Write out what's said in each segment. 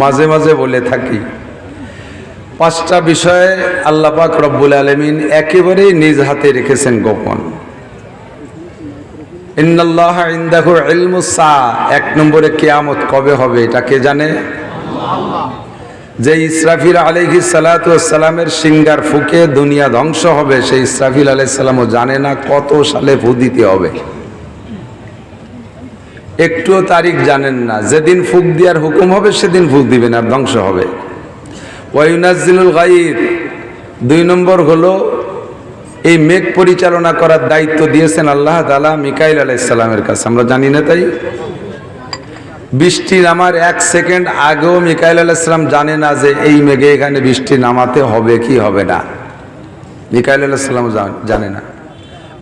মাঝে মাঝে বলে থাকি। পাঁচটা বিষয়ে আল্লাহ পাক রব্বুল আলমিন একেবারেই নিজ হাতে রেখেছেন গোপন। এক নম্বরে কেয়ামত কবে হবে এটা কে জানে? যে ইসরাফিল আলহি সালাতামের সিঙ্গার ফুকে দুনিয়া ধ্বংস হবে, সেই ইসরাফিল আলাইসাল্লামও জানে না কত সালে ফু দিতে হবে। একটুও তারিখ জানেন না। যেদিন ফুক দেওয়ার হুকুম হবে, সেদিন ফুক দিবেন আর ধ্বংস হবে। ওয়াইনাজিলুল গাইর দুই নম্বর হলো, এই মেঘ পরিচালনা করার দায়িত্ব দিয়েছেন আল্লাহ তালা মিকাইল আলাইসাল্লামের কাছে। আমরা জানি না তাই? বৃষ্টি নামার এক সেকেন্ড আগেও মিকাইল আলাইসালাম জানে না যে এই মেঘে এখানে বৃষ্টি নামাতে হবে কি হবে না। মিকাইল আলাইসালাম জানে না।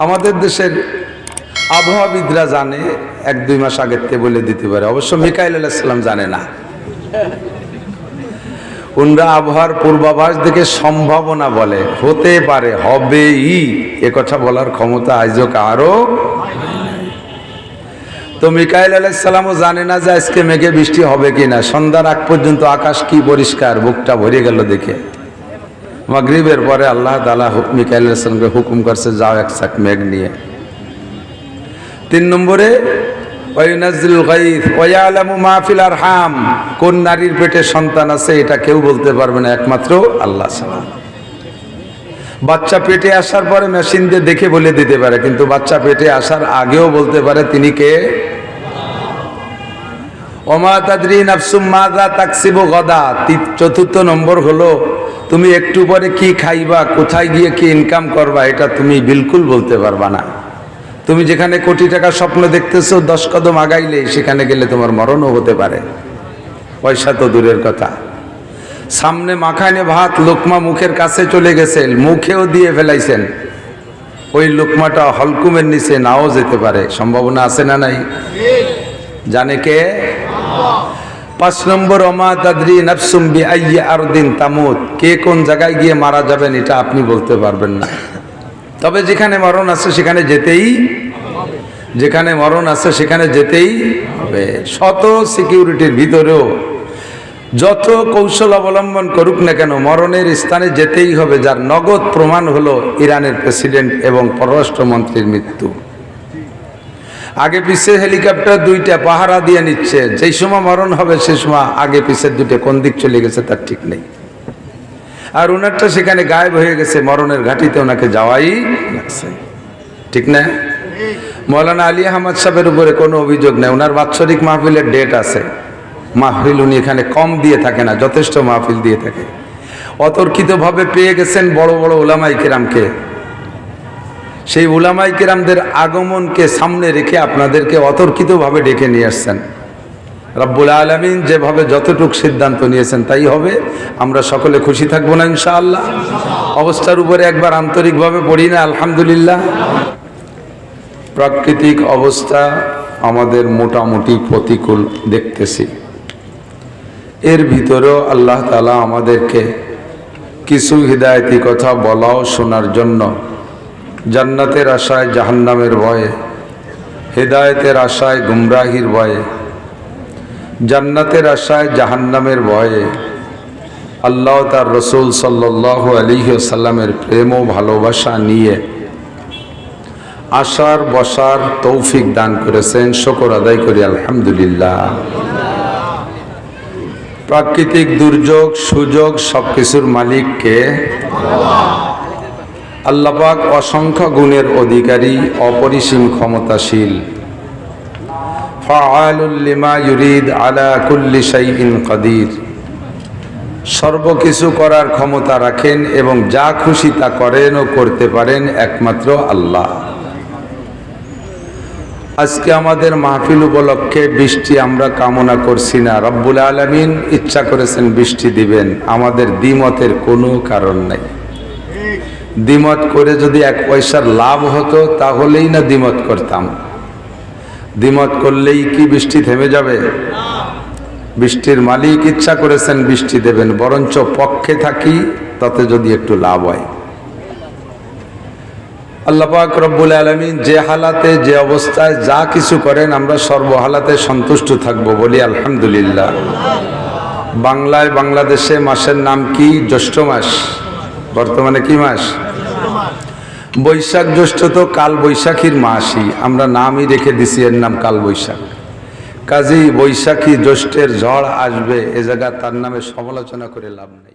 আমাদের দেশের আবহাওয়াবিদরা জানে, এক দুই মাস আগের থেকে বলে দিতে পারে। অবশ্য মিকাইল আলাহিসাল্লাম জানে না। উনরা আবহাওয়ার পূর্বাভাস দেখে সম্ভাবনা বলে। হতে পারে, হবেই। এ কথা বলার ক্ষমতা আজও কারও তো মিকাইল আলাইসালামও জানে না যে আজকে মেঘে বৃষ্টি হবে কি না সন্ধ্যার আগ পর্যন্ত আকাশ কি পরিষ্কার, বুকটা ভরে গেল দেখে। মাগরিবের পরে আল্লাহ তালা মিকাইল আলাইসালামকে হুকুম করছে, যাও এক চাক মেঘ নিয়ে। তিন নম্বরে মাহফিল আর হাম কোন নারীর পেটে সন্তান আছে, এটা কেউ বলতে পারবে না, একমাত্র আল্লাহ বাচ্চা পেটে আসার পরে মেশিন দিয়ে দেখে বলে দিতে পারে, কিন্তু বাচ্চা পেটে আসার আগেও বলতে পারে তিনি কে? নাফসুম মাদা গদা। চতুর্থ নম্বর হলো, তুমি একটু পরে কি খাইবা, কোথায় গিয়ে কি ইনকাম করবা, এটা তুমি বিলকুল বলতে পারবা না। তুমি যেখানে কোটি টাকা স্বপ্ন দেখতেছো, দশ কদম আগাইলে সেখানে গেলে তোমার মরণও হতে পারে। পয়সা তো দূরের কথা। সামনে মাখানে ভাত, লোকমা মুখের কাছে চলে গেছে, মুখেও দিয়ে ফেলাইছেন। ওই লোকমাটা হলকুমের নিচে নাও যেতে পারে। সম্ভাবনা আছে না নাই? জানে কে? পাঁচ নম্বর অমা তাদরি নফসুম আইয়া আর দিন তামুত। কে কোন জায়গায় গিয়ে মারা যাবেন, এটা আপনি বলতে পারবেন না। তবে যেখানে মরণ আছে, সেখানে যেতেই যেখানে মরণ আছে সেখানে যেতেই হবে। শত সিকিউরিটির ভিতরেও যত কৌশল অবলম্বন করুক না কেন, মরণের স্থানে যেতেই হবে, যার নগদ প্রমাণ হলো ইরানের প্রেসিডেন্ট এবং পররাষ্ট্রমন্ত্রীর মৃত্যু। আগে পিছে হেলিকপ্টার দুইটা পাহারা দিয়ে নিচ্ছে, যেই সময় মরণ হবে সে সময় আগে পিছের দুটো কোন দিক চলে গেছে তার ঠিক নেই। আর ওনারটা সেখানে গায়েব হয়ে গেছে, মরণের ঘাটিতে ওনাকে যাওয়াই লাগছে। ঠিক না? মৌলানা আলী আহমদ সাহেবের উপরে কোনো অভিযোগ নেই। ওনার বাৎসরিক মাহফিলের ডেট আছে। মাহফিল উনি এখানে কম দিয়ে থাকে না, যথেষ্ট মাহফিল দিয়ে থাকে। অতর্কিতভাবে পেয়ে গেছেন বড় বড় ওলামাই কেরামকে। সেই ওলামাই কেরামদের আগমনকে সামনে রেখে আপনাদেরকে অতর্কিতভাবে ডেকে নিয়ে আসছেন। রব্বুল আলমিন যেভাবে যতটুক সিদ্ধান্ত নিয়েছেন তাই হবে। আমরা সকলে খুশি থাকব না ইনশাআল্লাহ। অবস্থার উপরে একবার আন্তরিকভাবে পড়ি না, আলহামদুলিল্লাহ। প্রাকৃতিক অবস্থা আমাদের মোটামুটি প্রতিকূল দেখতেছি। এর ভিতরেও আল্লাহ তালা আমাদেরকে কিছু হৃদায়তি কথা বলাও শোনার জন্য জান্নাতের আশায়, জাহান্নামের ভয়ে, হেদায়েতের আশায়, গুমরাহির ভয়ে, জান্নাতের আশায়, জাহান্নামের ভয়ে আল্লাহ তার রসুল সাল্লাহ আলিহাসাল্লামের প্রেম ও ভালোবাসা নিয়ে আসার বসার তৌফিক দান করেছেন, শকর আদায় করি, আলহামদুলিল্লাহ। প্রাকৃতিক দুর্যোগ, সুযোগ সবকিছুর মালিককে আল্লাপাক অসংখ্য গুণের অধিকারী, অপরিসীম ক্ষমতাশীল। ইউরিদ আলা কুল্লি সর্বকিছু করার ক্ষমতা রাখেন এবং যা খুশি তা করেন ও করতে পারেন একমাত্র আল্লাহ। আজকে আমাদের মাহফিল উপলক্ষে বৃষ্টি আমরা কামনা করছি না। রব্বুল আলমিন ইচ্ছা করেছেন বৃষ্টি দিবেন। আমাদের দ্বিমতের কোনো কারণ নাই। দ্বিমত করে যদি এক পয়সার লাভ হতো, তাহলেই না দ্বিমত করতাম। দ্বিমত করলেই কি বৃষ্টি থেমে যাবে? বৃষ্টির মালিক ইচ্ছা করেছেন বৃষ্টি দেবেন, বরঞ্চ পক্ষে থাকি, তাতে যদি একটু লাভ হয়। আল্লাপাক রব্বুল আলমিন যে হালাতে, যে অবস্থায় যা কিছু করেন, আমরা সর্বহালাতে সন্তুষ্ট থাকব বলি আলহামদুলিল্লাহ। বাংলায়, বাংলাদেশে মাসের নাম কি? জ্যৈষ্ঠ মাস। বর্তমানে কি মাস? বৈশাখ জ্যৈষ্ঠ তো কাল বৈশাখীর মাসই। আমরা নামই রেখে দিছি এর নাম কাল বৈশাখ। কাজেই বৈশাখী জ্যৈষ্ঠের ঝড় আসবে, এ জায়গা তার নামে সমালোচনা করে লাভ নেই।